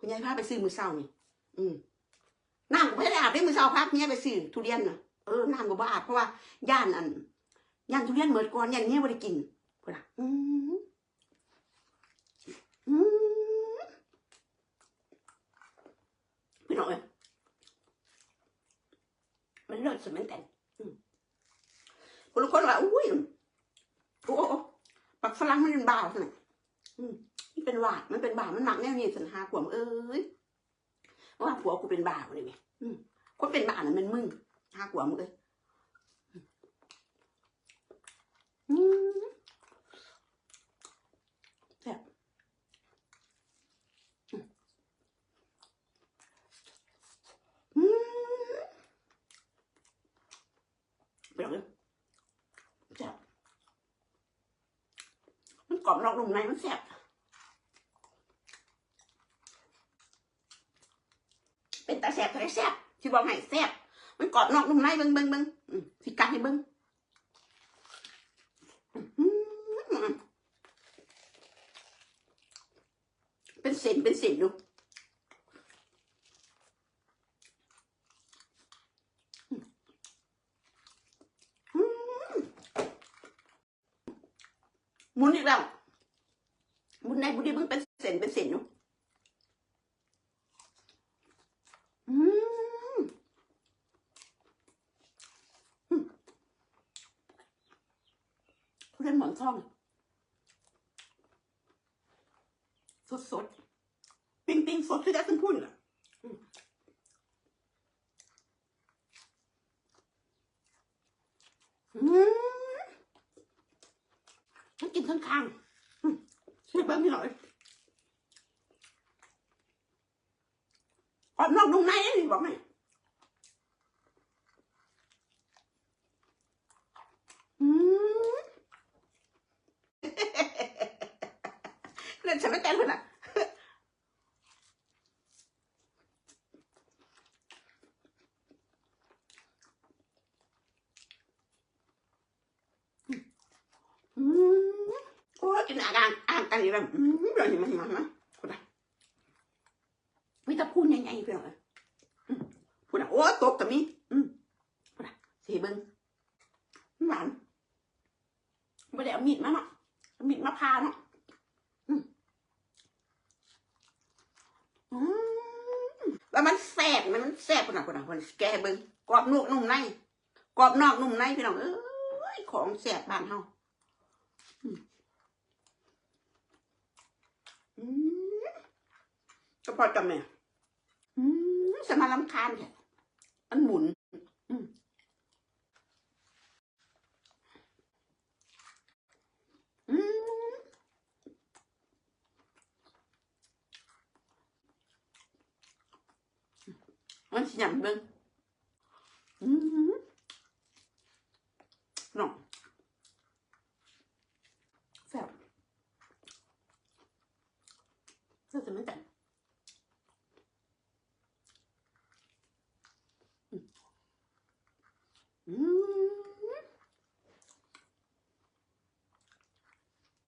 คุณยายพาไปซื้อมือเศร้านี่อืมน้ำก็ไม่ได้อาบได้มือเศร้าพักเนี้ยไปซื้อทุเรียนน่ะเออน้ำก็บ่อาบเพราะว่าย่านอันย่านทุเรียนเหมิดก่อนย่านเนี้ยบ่ได้กินพุ่นน่ะอืมอืมพี่น้องเอ้ยมันเลิศสมันแต่นอืมคนละคนว่าอุ้ยโอ้โอ้ปักฝรั่งมันเป็นบ่าวใช่ไหมอืม มันเป็นหวาดมันเป็นบามันหนักแน่นี่สันหาขวมเอ้ยว่าผัวกูเป็นบาเลยไหมคนเป็นบาวนั่นมันมึงหาขวมเอ้ยอืมเสียอืมแย่มันกรอบนอกนุ่มในมันแซ่บเป็น ตาแซ่บตาแซ่บที่บอกให้แซ่บมันกรอบนอกนุ่มในเบิ้งเบิ้งเบิ้งสิกัดให้เบิ้งเป็นเส้นเป็นเส้นดูมุนอีกแล้วมุนในบุดีเบิ้งเป็นเส้นเป็นเส้นดูอืมอืมทุ เรียนหมอนทอง สดสดๆปิ้งปิ้งสดที่ได้ขึ้นพุ่นอะอืมต้องกินข้างๆอืมช่วยเบิ้งพี่หน่อยออกนอกนุ่งในนี่บอกไหมอืม เล่นฉันไม่เต้นเลยนะอืมโอ้ยกินอาการอ่านกันอีกแล้วอืมเดี๋ยวนี้มันมันนะพูดนะมีแต่พูดใหญ่ๆเพื่อนเลยอืมพูดนะโอ้ยตกกับมีอืมพูดนะสีเบิ้งมันหวานไม่ได้เอามีดมาเนาะเอามีดมาพาเนาะอืม อืมแล้วมันแสบมันมันแสบพูดนะพูดนะพูดนะแกให้เบิ้งกรอบนอกนุ่มในกรอบนอกนุ่มในพี่น้องเอ้ยของแสบบ้านเฮาอืมก็พอจำเนี่ยอืมสมาลำคาญแค่อันหมุน 我是两分。嗯，那、嗯。这怎么等？嗯，嗯。